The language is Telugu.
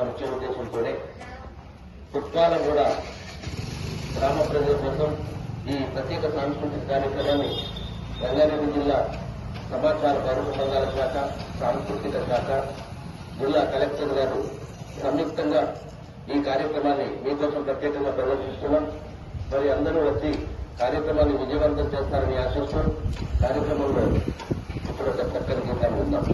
ముఖ్య ఉద్దేశంతోనే పుష్పాల కూడా గ్రామ ప్రజల కోసం ఈ ప్రత్యేక సాంస్కృతిక కార్యక్రమాన్ని రంగారెడ్డి జిల్లా సమాచార పౌర సంఘాల శాఖ సాంస్కృతిక శాఖ జిల్లా కలెక్టర్ గారు సంయుక్తంగా ఈ కార్యక్రమాన్ని మీకోసం ప్రత్యేకంగా ప్రదర్శిస్తున్నాం. మరి అందరూ వచ్చి కార్యక్రమాన్ని విజయవంతం చేస్తారని ఆశిస్తూ కార్యక్రమంలో ఇప్పుడు ఒక చక్కని గీతాన్ని ఉందాం